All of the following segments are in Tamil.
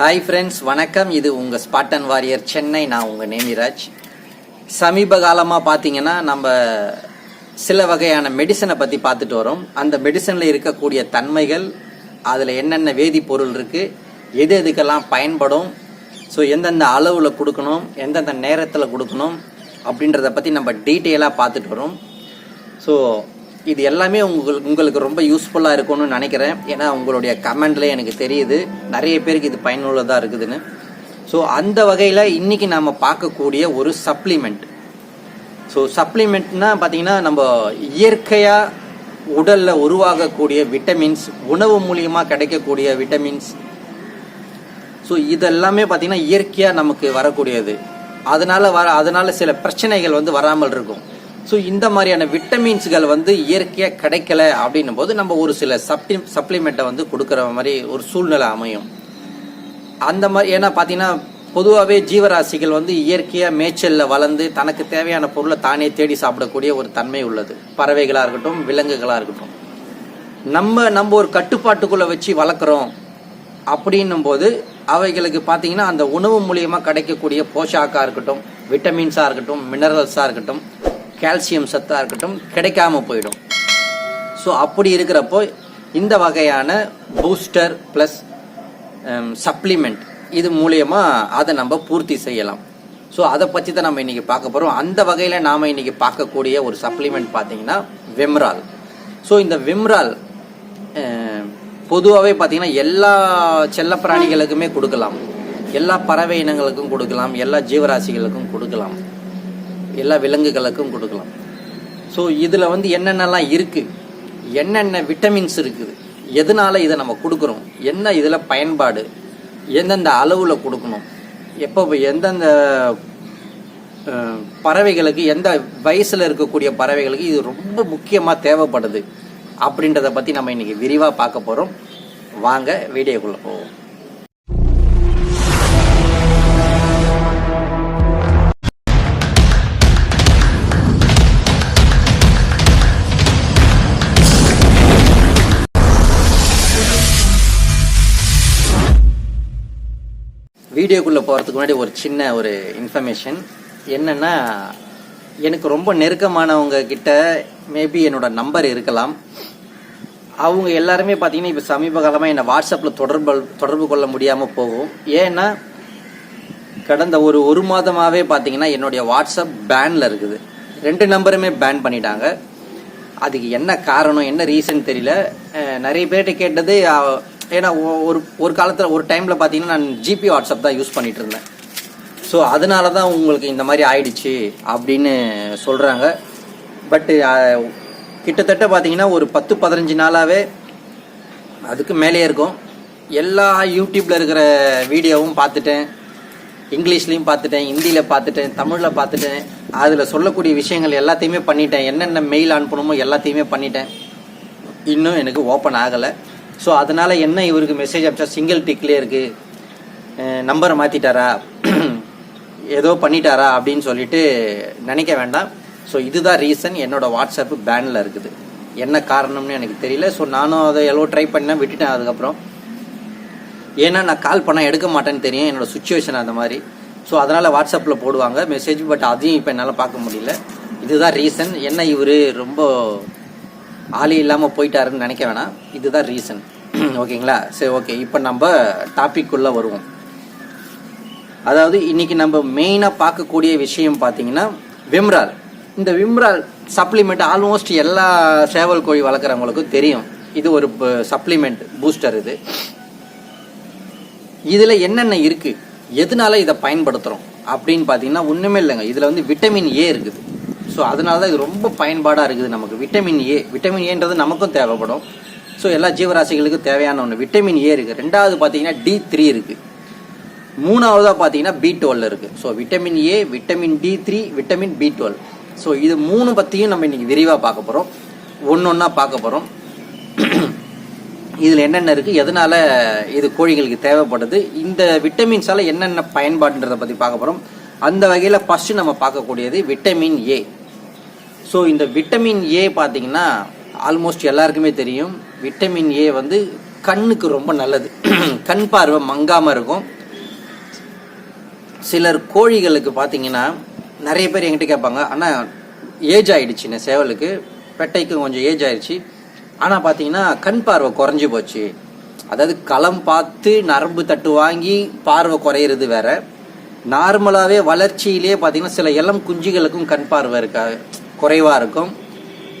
ஹாய் ஃப்ரெண்ட்ஸ் வணக்கம். இது உங்கள் ஸ்பாட்டன் வாரியர் சென்னை நான் உங்கள் நேமிராஜ். சமீப காலமாக பார்த்தீங்கன்னா நம்ம சில வகையான மெடிசனை பற்றி பார்த்துட்டு வரோம். அந்த மெடிசனில் இருக்கக்கூடிய தன்மைகள் அதில் என்னென்ன வேதிப்பொருள் இருக்குது எது எதுக்கெல்லாம் பயன்படும் ஸோ எந்தெந்த அளவில் கொடுக்கணும் எந்தெந்த நேரத்தில் கொடுக்கணும் அப்படின்றத பற்றி நம்ம டீட்டெயிலாக பார்த்துட்டு வரோம். ஸோ இது எல்லாமே உங்களுக்கு உங்களுக்கு ரொம்ப யூஸ்ஃபுல்லாக இருக்கும்னு நினைக்கிறேன். ஏன்னா உங்களுடைய கமெண்ட்ல எனக்கு தெரியுது. நிறைய பேருக்கு இது பயனுள்ளதாக இருக்குதுன்னு. ஸோ அந்த வகையில் இன்றைக்கி நாம் பார்க்கக்கூடிய ஒரு சப்ளிமெண்ட் ஸோ சப்ளிமெண்ட்னா பார்த்தீங்கன்னா நம்ம இயற்கையாக உடலில் உருவாகக்கூடிய விட்டமின்ஸ் உணவு மூலியமாக கிடைக்கக்கூடிய விட்டமின்ஸ் ஸோ இதெல்லாமே பார்த்தீங்கன்னா இயற்கையாக நமக்கு வரக்கூடியது. அதனால் வர அதனால் சில பிரச்சனைகள் வந்து வராமல் இருக்கும். ஸோ இந்த மாதிரியான விட்டமின்ஸ்கள் வந்து இயற்கையாக கிடைக்கல அப்படின்னும் போது நம்ம ஒரு சில சப்ளி சப்ளிமெண்ட்டை வந்து கொடுக்குற மாதிரி ஒரு சூழ்நிலை அமையும். அந்த மாதிரி ஏன்னா பார்த்தீங்கன்னா பொதுவாகவே ஜீவராசிகள் வந்து இயற்கையாக மேய்ச்சலில் வளர்ந்து தனக்கு தேவையான பொருளை தானே தேடி சாப்பிடக்கூடிய ஒரு தன்மை உள்ளது. பறவைகளாக இருக்கட்டும் விலங்குகளாக இருக்கட்டும். நம்ம நம்ம ஒரு கட்டுப்பாட்டுக்குள்ளே வச்சு வளர்க்குறோம் அப்படின்னும் போது அவைகளுக்கு பார்த்தீங்கன்னா அந்த உணவு மூலியமாக கிடைக்கக்கூடிய போஷாக்காக இருக்கட்டும் விட்டமின்ஸாக இருக்கட்டும் மினரல்ஸாக இருக்கட்டும் கால்சியம் சத்தாக இருக்கட்டும் கிடைக்காம போயிடும். ஸோ அப்படி இருக்கிறப்போ இந்த வகையான பூஸ்டர் ப்ளஸ் சப்ளிமெண்ட் இது மூலியமாக அதை நம்ம பூர்த்தி செய்யலாம். ஸோ அதை பற்றி தான் நம்ம இன்றைக்கி பார்க்க போகிறோம் அந்த வகையில் நாம் இன்றைக்கி பார்க்கக்கூடிய ஒரு சப்ளிமெண்ட் பார்த்தீங்கன்னா விம்ரால் ஸோ இந்த விம்ரால் um, பொதுவாகவே பார்த்தீங்கன்னா எல்லா செல்லப்பிராணிகளுக்குமே கொடுக்கலாம். எல்லா பறவை இனங்களுக்கும் கொடுக்கலாம். எல்லா ஜீவராசிகளுக்கும் கொடுக்கலாம். எல்லா விலங்குகளுக்கும் கொடுக்கலாம். ஸோ இதில் வந்து என்னென்னலாம் இருக்குது என்னென்ன விட்டமின்ஸ் இருக்குது? எதனால இதை நம்ம கொடுக்குறோம்? என்ன இதில் பயன்பாடு? எந்தெந்த அளவில் கொடுக்கணும்? எப்போ எந்தெந்த பறவைகளுக்கு எந்த வயசில் இருக்கக்கூடிய பறவைகளுக்கு இது ரொம்ப முக்கியமாக தேவைப்படுது? அப்படின்றத பற்றி நம்ம இன்றைக்கி விரிவாக பார்க்க போகிறோம் வாங்க வீடியோக்குள்ளே போவோம். வீடியோக்குள்ளே போகிறதுக்கு முன்னாடி ஒரு சின்ன ஒரு இன்ஃபர்மேஷன் என்னென்னா எனக்கு ரொம்ப நெருக்கமானவங்க கிட்ட மேபி என்னோட நம்பர் இருக்கலாம். அவங்க எல்லாருமே பார்த்தீங்கன்னா இப்போ சமீப காலமாக என்னை வாட்ஸ்அப்பில் தொடர்பு தொடர்பு கொள்ள முடியாமல் போகும். ஏன்னா கடந்த ஒரு ஒரு மாதமாகவே பார்த்தீங்கன்னா என்னுடைய வாட்ஸ்அப் பேனில் இருக்குது. ரெண்டு நம்பருமே பேன் பண்ணிட்டாங்க. அதுக்கு என்ன காரணம் என்ன ரீசன் தெரியல. நிறைய பேர்கிட்ட கேட்டது ஏன்னா ஒரு ஒரு காலத்தில் ஒரு டைமில் பார்த்தீங்கன்னா நான் ஜிபி வாட்ஸ்அப் தான் யூஸ் பண்ணிட்டு இருந்தேன். ஸோ அதனால தான் உங்களுக்கு இந்த மாதிரி ஆயிடுச்சு அப்படின்னு சொல்கிறாங்க பட்டு கிட்டத்தட்ட பார்த்தீங்கன்னா ஒரு பத்து பதினஞ்சு நாளாகவே அதுக்கு மேலே இருக்கும். எல்லா யூடியூப்பில் இருக்கிற வீடியோவும் பார்த்துட்டேன். இங்கிலீஷ்லையும் பார்த்துட்டேன் ஹிந்தியில் பார்த்துட்டேன் தமிழில் பார்த்துட்டேன். அதில் சொல்லக்கூடிய விஷயங்கள் எல்லாத்தையுமே பண்ணிட்டேன். என்னென்ன மெயில் அனுப்பணுமோ எல்லாத்தையுமே பண்ணிட்டேன். இன்னும் எனக்கு ஓப்பன் ஆகலை. ஸோ அதனால் என்ன இவருக்கு மெசேஜ் அனுப்பிச்சா சிங்கிள் டிக்லேயே இருக்குது நம்பரை மாற்றிட்டாரா ஏதோ பண்ணிட்டாரா? அப்படின்னு சொல்லிட்டு நினைக்க வேண்டாம். ஸோ இதுதான் ரீசன் என்னோடய வாட்ஸ்அப்பு பேனில் இருக்குது. என்ன காரணம்னு எனக்கு தெரியல. ஸோ நானும் அதை எவ்வளோ ட்ரை பண்ணேன் விட்டுட்டேன் அதுக்கப்புறம். ஏன்னா நான் கால் பண்ணால் எடுக்க மாட்டேன்னு தெரியும். என்னோட சுச்சுவேஷன் அந்த மாதிரி. ஸோ அதனால் வாட்ஸ்அப்பில் போடுவாங்க மெசேஜ் பட் அதையும் இப்போ என்னால் பார்க்க முடியல. இதுதான் ரீசன் என்ன இவர்? ரொம்ப ஆளி இல்லாமல் போயிட்டாருன்னு நினைக்க வேணாம். இதுதான் ரீசன் ஓகேங்களா? சரி ஓகே. இப்போ நம்ம டாப்பிக்குள்ளே வருவோம். அதாவது இன்னைக்கு நம்ம மெயினாக பார்க்கக்கூடிய விஷயம் பார்த்தீங்கன்னா விம்ரால். இந்த விம்ரால் சப்ளிமெண்ட் ஆல்மோஸ்ட் எல்லா சேவல் கோழி வளர்க்குறவங்களுக்கும் தெரியும். இது ஒரு சப்ளிமெண்ட் பூஸ்டர் இது. இதில் என்னென்ன இருக்குது எதனால இதை பயன்படுத்துகிறோம் அப்படின்னு பார்த்தீங்கன்னா ஒன்றுமே இல்லைங்க. இதில் வந்து விட்டமின் ஏ இருக்குது. ஸோ அதனால தான் இது ரொம்ப பயன்பாடாக இருக்குது நமக்கு. விட்டமின் ஏ விட்டமின் ஏன்றது நமக்கும் தேவைப்படும். ஸோ எல்லா ஜீவராசிகளுக்கும் தேவையான ஒன்று விட்டமின் ஏ இருக்குது ரெண்டாவது பார்த்தீங்கன்னா டி த்ரீ இருக்குது மூணாவதாக பார்த்தீங்கன்னா பி டுவெல் இருக்குது so vitamin A vitamin D three vitamin B twelve so இது மூணு பற்றியும் நம்ம இன்றைக்கி விரிவாக பார்க்க போகிறோம் ஒன்று பார்க்க போகிறோம் இதில் என்னென்ன இருக்குது எதனால் இது கோழிகளுக்கு தேவைப்படுது? இந்த விட்டமின்ஸால் என்னென்ன பயன்பாடுன்றதை பற்றி பார்க்க போகிறோம் அந்த வகையில் ஃபஸ்ட்டு நம்ம பார்க்கக்கூடியது விட்டமின் ஏ ஸோ இந்த விட்டமின் ஏ பார்த்தீங்கன்னா ஆல்மோஸ்ட் எல்லாருக்குமே தெரியும். விட்டமின் ஏ வந்து கண்ணுக்கு ரொம்ப நல்லது. கண் பார்வை மங்காமல் இருக்கும். சிலர் கோழிகளுக்கு பார்த்தீங்கன்னா நிறைய பேர் என்கிட்ட கேட்பாங்க ஆனால் ஏஜ் ஆயிடுச்சுண்ணே சேவலுக்கு. பெட்டைக்கும் கொஞ்சம் ஏஜ் ஆயிடுச்சு ஆனால் பார்த்தீங்கன்னா கண் பார்வை குறைஞ்சி போச்சு. அதாவது களம் பார்த்து நரம்பு தட்டு வாங்கி பார்வை குறையிறது வேற. நார்மலாகவே வளர்ச்சியிலே பார்த்தீங்கன்னா சில இளம் குஞ்சுகளுக்கும் கண் பார்வை இருக்கா குறைவாக இருக்கும்.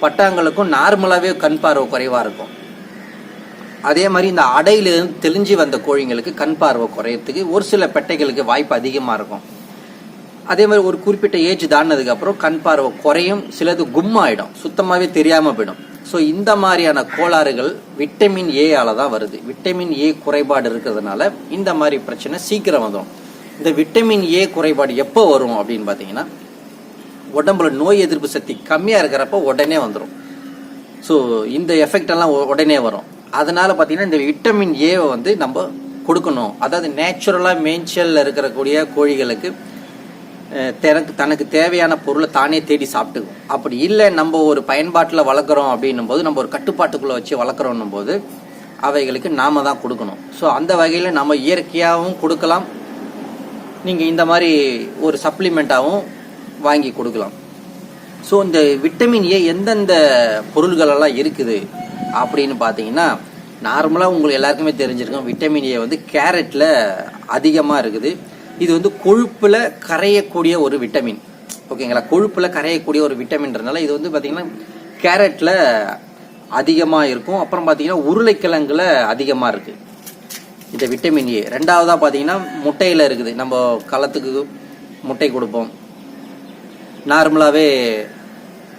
பட்டாங்களுக்கும் நார்மலாகவே கண் பார்வை குறைவாக இருக்கும். அதே மாதிரி இந்த அடையிலிருந்து தெளிஞ்சு வந்த கோழிங்களுக்கு கண் பார்வை குறையறதுக்கு ஒரு சில பெட்டைகளுக்கு வாய்ப்பு அதிகமாக இருக்கும். அதே மாதிரி ஒரு குறிப்பிட்ட ஏஜ் தாண்டினதுக்கப்புறம் கண் பார்வை குறையும் சிலது கும்மாயிடும் சுத்தமாகவே தெரியாமல் போயிடும். ஸோ இந்த மாதிரியான கோளாறுகள் விட்டமின் ஏயால் தான் வருது. விட்டமின் ஏ குறைபாடு இருக்கிறதுனால இந்த மாதிரி பிரச்சனை சீக்கிரம் வந்துடும் இந்த விட்டமின் ஏ குறைபாடு எப்போ வரும் அப்படின்னு பார்த்தீங்கன்னா உடம்புல நோய் எதிர்ப்பு சக்தி கம்மியாக இருக்கிறப்ப உடனே வந்துடும் ஸோ இந்த எஃபெக்ட் எல்லாம் உடனே வரும். அதனால் பார்த்தீங்கன்னா இந்த விட்டமின் ஏவை வந்து நம்ம கொடுக்கணும். அதாவது நேச்சுரலாக மேய்ச்சலில் இருக்கக்கூடிய கோழிகளுக்கு தனக்கு தனக்கு தேவையான பொருளை தானே தேடி சாப்பிட்டுக்கும். அப்படி இல்லை நம்ம ஒரு பயன்பாட்டில் வளர்க்குறோம் அப்படின்னும் போது நம்ம ஒரு கட்டுப்பாட்டுக்குள்ளே வச்சு வளர்க்குறோன்னும் போது அவைகளுக்கு நாம தான் கொடுக்கணும். ஸோ அந்த வகையில் நம்ம இயற்கையாகவும் கொடுக்கலாம். நீங்கள் இந்த மாதிரி ஒரு சப்ளிமெண்ட்டாகவும் வாங்கி கொடுக்கலாம். ஸோ இந்த விட்டமின் ஏ எந்தெந்த பொருள்களெல்லாம் இருக்குது அப்படின்னு பார்த்தீங்கன்னா நார்மலாக உங்களுக்கு எல்லாருக்குமே தெரிஞ்சிருக்கும் விட்டமின் ஏ வந்து கேரட்டில் அதிகமாக இருக்குது. இது வந்து கொழுப்பில் கரையக்கூடிய ஒரு விட்டமின் ஓகேங்களா கொழுப்பில் கரையக்கூடிய ஒரு விட்டமின்றனால இது வந்து பார்த்திங்கன்னா கேரட்டில் அதிகமாக இருக்கும். அப்புறம் பார்த்தீங்கன்னா உருளைக்கிழங்குல அதிகமாக இருக்குது இந்த விட்டமின் ஏ ரெண்டாவதாக பார்த்தீங்கன்னா முட்டையில் இருக்குது. நம்ம களத்துக்கு முட்டை கொடுப்போம். நார்மலாகவே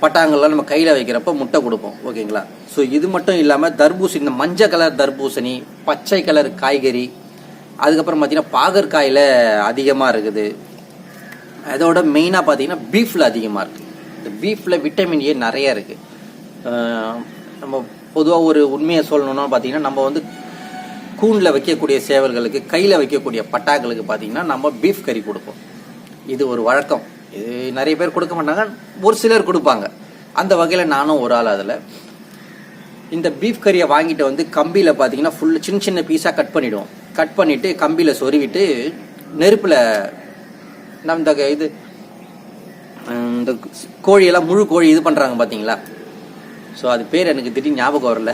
பட்டாங்கள்லாம் நம்ம கையில் வைக்கிறப்ப முட்டை கொடுப்போம் ஓகேங்களா? ஸோ இது மட்டும் இல்லாமல் தர்பூசணி இந்த மஞ்சள் கலர் தர்பூசணி பச்சை கலர் காய்கறி அதுக்கப்புறம் பார்த்தீங்கன்னா பாகற்காயில் அதிகமாக இருக்குது. அதோட மெயினாக பார்த்தீங்கன்னா பீஃபில் அதிகமாக இருக்குது இந்த பீஃபில் விட்டமின் ஏ நிறைய இருக்குது நம்ம பொதுவாக ஒரு உண்மையை சொல்லணும்னா பார்த்தீங்கன்னா நம்ம வந்து கூண்டில் வைக்கக்கூடிய சேவல்களுக்கு கையில் வைக்கக்கூடிய பட்டாக்களுக்கு பார்த்தீங்கன்னா நம்ம பீஃப் கறி கொடுப்போம். இது ஒரு வழக்கம். இது நிறைய பேர் கொடுக்க மாட்டாங்க. ஒரு சிலர் கொடுப்பாங்க. அந்த வகையில் நானும் ஒரு ஆள் அதில். இந்த பீஃப் கறியை வாங்கிட்டு வந்து கம்பியில் பார்த்தீங்கன்னா ஃபுல்லு சின்ன சின்ன பீஸாக கட் பண்ணிவிடுவோம் கட் பண்ணிவிட்டு கம்பியில் சொருவிட்டு நெருப்பில் நம்ம இந்த இது இந்த கோழியெல்லாம் முழு கோழி இது பண்ணுறாங்க பார்த்தீங்களா ஸோ அது பேர் எனக்கு திடீர்னு ஞாபகம் வரல.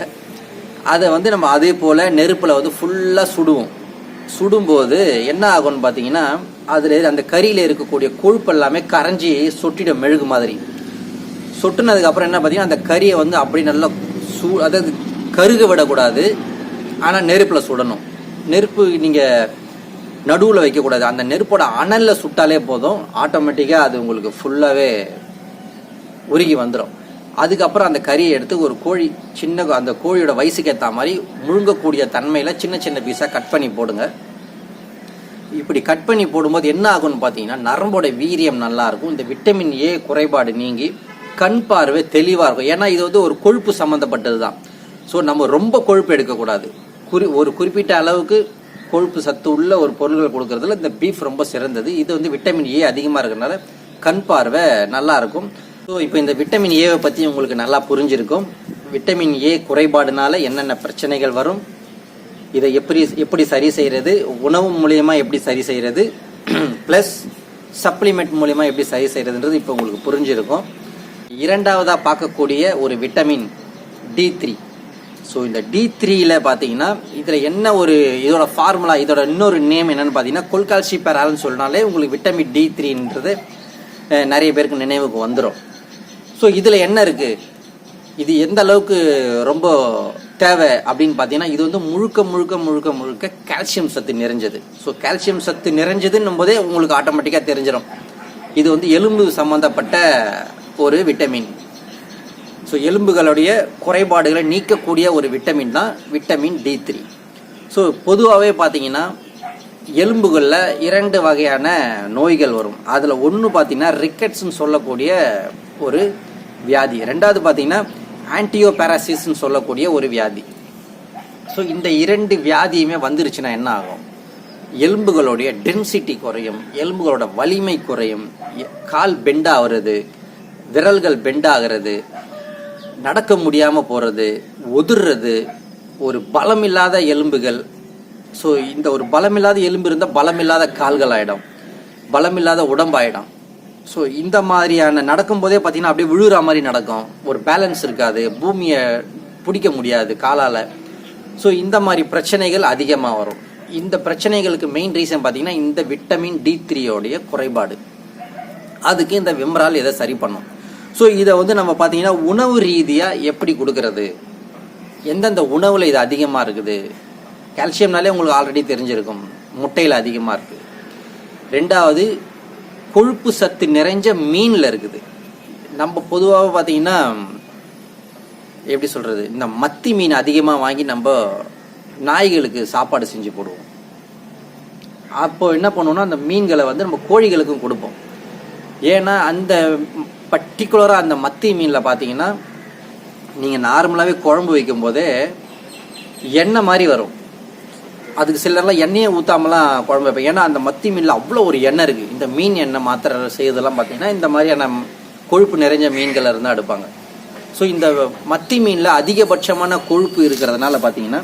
அதை வந்து நம்ம அதே போல் நெருப்பில் வந்து ஃபுல்லாக சுடுவோம். சுடும்போது என்ன ஆகும்னு பார்த்தீங்கன்னா அதில் அந்த கறியில் இருக்கக்கூடிய கொழுப்பு எல்லாமே கரைஞ்சி சொட்டிடும் மெழுகு மாதிரி. சொட்டுனதுக்கப்புறம் என்ன பார்த்தீங்கன்னா அந்த கறியை வந்து அப்படி நல்லா சூ அதாவது கருக விடக்கூடாது. ஆனால் நெருப்பில் சுடணும். நெருப்பு நீங்கள் நடுவில் வைக்கக்கூடாது. அந்த நெருப்போட அனலில் சுட்டாலே போதும். ஆட்டோமேட்டிக்காக அது உங்களுக்கு ஃபுல்லாகவே உருகி வந்துடும் அதுக்கப்புறம் அந்த கறியை எடுத்து ஒரு கோழி சின்ன அந்த கோழியோட வயசுக்கு ஏற்ற மாதிரி முழுங்கக்கூடிய தன்மையில் சின்ன சின்ன பீஸாக கட் பண்ணி போடுங்க. இப்படி கட் பண்ணி போடும்போது என்ன ஆகும்னு பார்த்தீங்கன்னா நரம்போட வீரியம் நல்லாயிருக்கும். இந்த விட்டமின் ஏ குறைபாடு நீங்கி கண் பார்வை தெளிவாக இருக்கும். ஏன்னா இது வந்து ஒரு கொழுப்பு சம்மந்தப்பட்டது தான் ஸோ நம்ம ரொம்ப கொழுப்பு எடுக்கக்கூடாது. குறி ஒரு குறிப்பிட்ட அளவுக்கு கொழுப்பு சத்து உள்ள ஒரு பொருள்கள் கொடுக்கறதுல இந்த பீஃப் ரொம்ப சிறந்தது. இது வந்து விட்டமின் ஏ அதிகமாக இருக்கிறதுனால கண் பார்வை நல்லா இருக்கும் ஸோ இப்போ இந்த விட்டமின் ஏவை பற்றி உங்களுக்கு நல்லா புரிஞ்சிருக்கும். விட்டமின் ஏ குறைபாடுனால என்னென்ன பிரச்சனைகள் வரும்? இதை எப்படி எப்படி சரி செய்கிறது உணவு மூலியமா எப்படி சரி செய்கிறது ப்ளஸ் சப்ளிமெண்ட் மூலியமா எப்படி சரி செய்கிறதுன்றது இப்போ உங்களுக்கு புரிஞ்சிருக்கும். இரண்டாவதாக பார்க்கக்கூடிய ஒரு விட்டமின் டி த்ரீ ஸோ இந்த டி த்ரீயில் பார்த்தீங்கன்னா இதில் என்ன ஒரு இதோட ஃபார்முலா இதோட இன்னொரு நேம் என்னென்னு பார்த்தீங்கன்னா கொல்கால்சி பெரால்னு சொன்னாலே உங்களுக்கு விட்டமின் டி த்ரீன்றது நிறைய பேருக்கு நினைவுக்கு வந்துடும் ஸோ இதில் என்ன இருக்குது இது எந்த அளவுக்கு ரொம்ப தேவை அப்படின்னு பார்த்தீங்கன்னா இது வந்து முழுக்க முழுக்க முழுக்க முழுக்க கால்சியம் சத்து நிறைஞ்சது. ஸோ கால்சியம் சத்து நிறைஞ்சதுன்னும் போதே உங்களுக்கு ஆட்டோமேட்டிக்காக தெரிஞ்சிடும் இது வந்து எலும்பு சம்பந்தப்பட்ட ஒரு விட்டமின் ஸோ எலும்புகளுடைய குறைபாடுகளை நீக்கக்கூடிய ஒரு விட்டமின் தான் விட்டமின் டி த்ரீ ஸோ பொதுவாகவே பார்த்தீங்கன்னா எலும்புகளில் இரண்டு வகையான நோய்கள் வரும். அதில் ஒன்று பார்த்தீங்கன்னா ரிக்கெட்ஸ்ன்னு சொல்லக்கூடிய ஒரு வியாதி. ரெண்டாவது பார்த்தீங்கன்னா ஆன்டியோபேராசிஸ்ன்னு சொல்லக்கூடிய ஒரு வியாதி. ஸோ இந்த இரண்டு வியாதியுமே வந்துருச்சுன்னா என்ன ஆகும்? எலும்புகளுடைய டென்சிட்டி குறையும் எலும்புகளோட வலிமை குறையும் கால் பெண்ட் விரல்கள் பெண்ட் ஆகிறது நடக்க முடியாமல் போகிறது உதிர்றது ஒரு பலமில்லாத எலும்புகள். ஸோ இந்த ஒரு பலமில்லாத எலும்பு இருந்தால் பலமில்லாத கால்கள் ஆகிடும் பலமில்லாத உடம்பாயிடும். ஸோ இந்த மாதிரியான நடக்கும்போதே பார்த்தீங்கன்னா அப்படியே விழுற மாதிரி நடக்கும். ஒரு பேலன்ஸ் இருக்காது. பூமியை பிடிக்க முடியாது காலால். ஸோ இந்த மாதிரி பிரச்சனைகள் அதிகமாக வரும். இந்த பிரச்சனைகளுக்கு மெயின் ரீசன் பார்த்தீங்கன்னா இந்த விட்டமின் டி த்ரீயோடைய குறைபாடு. அதுக்கு இந்த விம்ரால் இதை சரி பண்ணும். ஸோ இதை வந்து நம்ம பார்த்தீங்கன்னா உணவு ரீதியாக எப்படி கொடுக்கறது? எந்தெந்த உணவில் இது அதிகமாக இருக்குது? கால்சியம்னாலே உங்களுக்கு ஆல்ரெடி தெரிஞ்சிருக்கும். முட்டையில் அதிகமாக இருக்குது ரெண்டாவது கொழுப்பு சத்து நிறைஞ்ச மீனில் இருக்குது. நம்ம பொதுவாக பார்த்தீங்கன்னா எப்படி சொல்கிறது இந்த மத்தி மீன் அதிகமாக வாங்கி நம்ம நாய்களுக்கு சாப்பாடு செஞ்சு போடுவோம். அப்போ என்ன பண்ணுவோம்னா அந்த மீன்களை வந்து நம்ம கோழிகளுக்கும் கொடுப்போம். ஏன்னா அந்த பர்டிகுலராக அந்த மத்தி மீனில் பார்த்தீங்கன்னா நீங்கள் நார்மலாகவே குழம்பு வைக்கும் போதே எண்ணெய் மாதிரி வரும். அதுக்கு சிலர்லாம் எண்ணெயை ஊற்றாமலாம் குழம்பு வைப்பேன். ஏன்னா அந்த மத்தி மீனில் அவ்வளோ ஒரு எண்ணெய் இருக்குது இந்த மீன் எண்ணெய் மாத்திரை செய்யறதெல்லாம் பார்த்தீங்கன்னா இந்த மாதிரியான கொழுப்பு நிறைஞ்ச மீன்கள் இருந்தால் எடுப்பாங்க. ஸோ இந்த மத்தி மீனில் அதிகபட்சமான கொழுப்பு இருக்கிறதுனால பார்த்தீங்கன்னா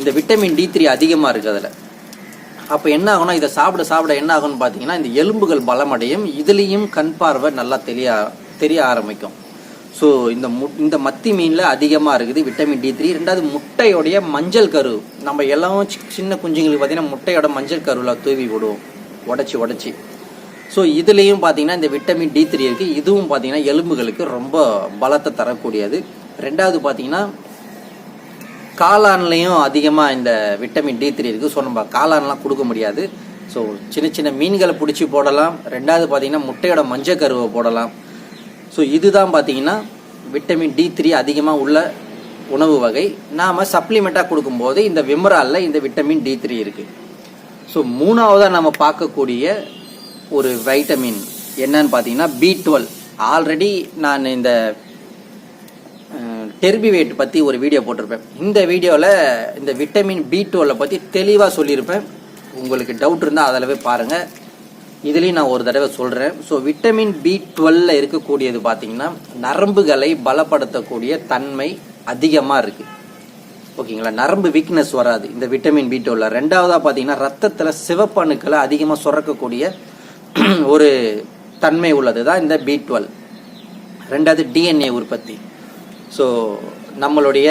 இந்த விட்டமின் டி த்ரீ அதிகமாக இருக்குது அதில். அப்போ என்ன ஆகும்னா இதை சாப்பிட சாப்பிட என்ன ஆகும்னு பார்த்தீங்கன்னா இந்த எலும்புகள் பலமடையும் இதுலேயும் கண் பார்வை நல்லா தெரிய தெரிய ஆரம்பிக்கும். ஸோ இந்த மு இந்த மத்தி மீனில் அதிகமாக இருக்குது விட்டமின் டி த்ரீ ரெண்டாவது முட்டையோடைய மஞ்சள் கரு. நம்ம எல்லாம் சின்ன குஞ்சுங்களுக்கு பார்த்தீங்கன்னா முட்டையோட மஞ்சள் கருவில் தூவி விடுவோம் உடச்சி உடச்சி. ஸோ இதுலேயும் பார்த்தீங்கன்னா இந்த விட்டமின் டி த்ரீ இருக்குது இதுவும் பார்த்தீங்கன்னா எலும்புகளுக்கு ரொம்ப பலத்தை தரக்கூடியது. ரெண்டாவது பார்த்தீங்கன்னா காளான்லேயும் அதிகமாக இந்த விட்டமின் டி த்ரீ இருக்குது ஸோ நம்ம காளான்லாம் கொடுக்க முடியாது. ஸோ சின்ன சின்ன மீன்களை பிடிச்சி போடலாம். ரெண்டாவது பார்த்தீங்கன்னா முட்டையோட மஞ்சள் கருவை போடலாம். ஸோ இதுதான் பார்த்தீங்கன்னா விட்டமின் டி த்ரீ அதிகமாக உள்ள உணவு வகை. நாம் சப்ளிமெண்ட்டாக கொடுக்கும்போது இந்த விமராலில் இந்த விட்டமின் டி த்ரீ இருக்குது ஸோ மூணாவதாக நம்ம பார்க்கக்கூடிய ஒரு வைட்டமின் என்னன்னு பார்த்தீங்கன்னா பி டுவெல் ஆல்ரெடி நான் இந்த டெர்பிவேட் பற்றி ஒரு வீடியோ போட்டிருப்பேன். இந்த வீடியோவில் இந்த விட்டமின் பி டுவெல்லை பற்றி தெளிவாக சொல்லியிருப்பேன். உங்களுக்கு டவுட் இருந்தால் அதில் போய் பாருங்கள் இதுலேயும் நான் ஒரு தடவை சொல்கிறேன் ஸோ விட்டமின் பி டுவெல்ல இருக்கக்கூடியது பார்த்தீங்கன்னா நரம்புகளை பலப்படுத்தக்கூடிய தன்மை அதிகமாக இருக்குது ஓகேங்களா? நரம்பு வீக்னஸ் வராது இந்த விட்டமின் பி டுவெல்ல ரெண்டாவதாக பார்த்தீங்கன்னா ரத்தத்தில் சிவப்பணுக்களை அதிகமாக சுரக்கக்கூடிய ஒரு தன்மை உள்ளது தான் இந்த பி டுவெல் ரெண்டாவது டிஎன்ஏ உற்பத்தி. ஸோ நம்மளுடைய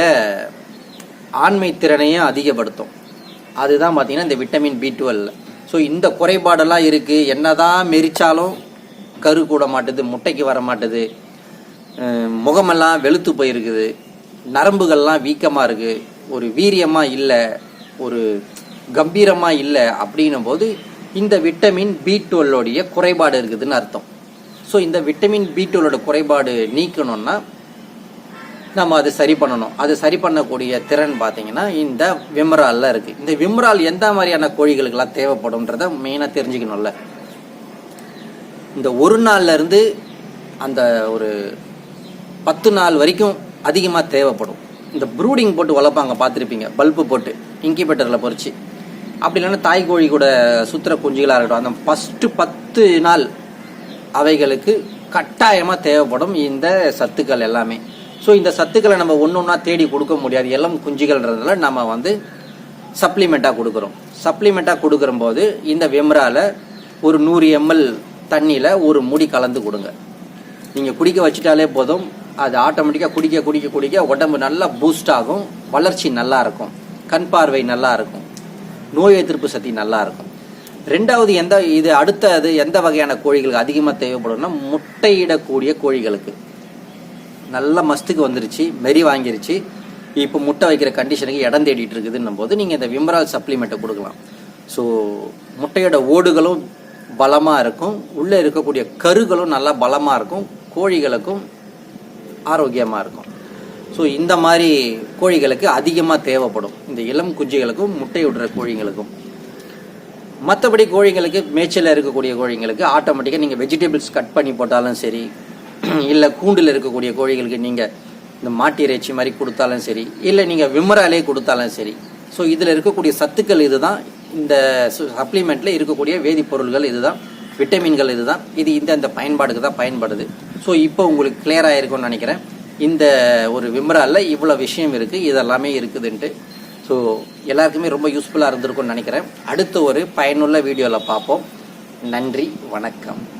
ஆண்மை திறனையும் அதிகப்படுத்தும். அதுதான் பார்த்தீங்கன்னா இந்த விட்டமின் பி டுவெல் ஸோ இந்த குறைபாடெல்லாம் இருக்குது என்னதான் மெரிச்சாலும் கரு கூட மாட்டுது முட்டைக்கு வர மாட்டுது. முகமெல்லாம் வெளுத்து போயிருக்குது. நரம்புகள்லாம் வீக்கமாக இருக்குது ஒரு வீரியமாக இல்லை ஒரு கம்பீரமாக இல்லை அப்படின்னும் போது இந்த விட்டமின் பி டுவெல்லோடைய குறைபாடு இருக்குதுன்னு அர்த்தம். ஸோ இந்த விட்டமின் பி டுவெல்லோட குறைபாடு நீக்கணும்னா நம்ம அதை சரி பண்ணணும். அது சரி பண்ணக்கூடிய திறன் பார்த்தீங்கன்னா இந்த விம்ராலில் இருக்கு. இந்த விம்ரால் எந்த மாதிரியான கோழிகளுக்கெல்லாம் தேவைப்படும்ன்றத மெயினாக தெரிஞ்சுக்கணும்ல. இந்த ஒரு நாள்ல இருந்து அந்த ஒரு பத்து நாள் வரைக்கும் அதிகமாக தேவைப்படும். இந்த ப்ரூடிங் போட்டு வளர்ப்பாங்க பார்த்துருப்பீங்க. பல்பு போட்டு இன்கிபேட்டரில் பொறிச்சு. அப்படி இல்லைன்னா தாய் கோழி கூட சுற்றுற குஞ்சுகளாக இருக்கட்டும் அந்த ஃபஸ்ட்டு பத்து நாள் அவைகளுக்கு கட்டாயமாக தேவைப்படும் இந்த சத்துக்கள் எல்லாமே. ஸோ இந்த சத்துக்களை நம்ம ஒன்று ஒன்றா தேடி கொடுக்க முடியாது. எல்லாம் குஞ்சுகள்ன்றதுனால நம்ம வந்து சப்ளிமெண்ட்டாக கொடுக்குறோம். சப்ளிமெண்ட்டாக கொடுக்குறம்போது இந்த வெம்ரால ஒரு நூறு எம்எல் தண்ணியில் ஒரு முடி கலந்து கொடுங்க. நீங்கள் குடிக்க வச்சுட்டாலே போதும். அது ஆட்டோமேட்டிக்காக குடிக்க குடிக்க குடிக்க உடம்பு நல்லா பூஸ்ட் ஆகும். வளர்ச்சி நல்லா இருக்கும். கண் பார்வை நல்லா இருக்கும். நோய் எதிர்ப்பு சக்தி நல்லா இருக்கும். ரெண்டாவது எந்த இது அடுத்தது எந்த வகையான கோழிகளுக்கு அதிகமாக தேவைப்படும்னா முட்டையிடக்கூடிய கோழிகளுக்கு. நல்ல மஸ்துக்கு வந்துருச்சு மெரி வாங்கிருச்சு. இப்போ முட்டை வைக்கிற கண்டிஷனுக்கு இடம் தேடிட்டு இருக்குதுன்னும் போது நீங்கள் இந்த விம்ரால் சப்ளிமெண்ட்டை கொடுக்கலாம். ஸோ முட்டையோட ஓடுகளும் பலமாக இருக்கும். உள்ளே இருக்கக்கூடிய கருகளும் நல்லா பலமாக இருக்கும். கோழிகளுக்கும் ஆரோக்கியமாக இருக்கும். ஸோ இந்த மாதிரி கோழிகளுக்கு அதிகமாக தேவைப்படும். இந்த இளம் குஞ்சுகளுக்கும் முட்டை விடுற கோழிகளுக்கும். மற்றபடி கோழிங்களுக்கு மேய்ச்சலில் இருக்கக்கூடிய கோழிங்களுக்கு ஆட்டோமேட்டிக்காக நீங்கள் வெஜிடபிள்ஸ் கட் பண்ணி போட்டாலும் சரி இல்லை கூண்டில் இருக்கக்கூடிய கோழிகளுக்கு நீங்கள் இந்த மாட்டு இறைச்சி மாதிரி கொடுத்தாலும் சரி இல்லை நீங்கள் விமராலே கொடுத்தாலும் சரி. ஸோ இதில் இருக்கக்கூடிய சத்துக்கள் இதுதான். இந்த சப்ளிமெண்ட்டில் இருக்கக்கூடிய வேதிப்பொருள்கள் இதுதான். விட்டமின்கள் இதுதான். இது இந்த இந்த பயன்பாடுக்கு தான் பயன்படுது. ஸோ இப்போ உங்களுக்கு கிளியர் ஆயிருக்கும்னு நினைக்கிறேன். இந்த ஒரு விமராலில் இவ்வளோ விஷயம் இருக்குது இதெல்லாமே இருக்குதுன்ட்டு. ஸோ எல்லாருக்குமே ரொம்ப யூஸ்ஃபுல்லாக இருந்திருக்கும்னு நினைக்கிறேன். அடுத்த ஒரு பயனுள்ள வீடியோவில் பார்ப்போம். நன்றி வணக்கம்.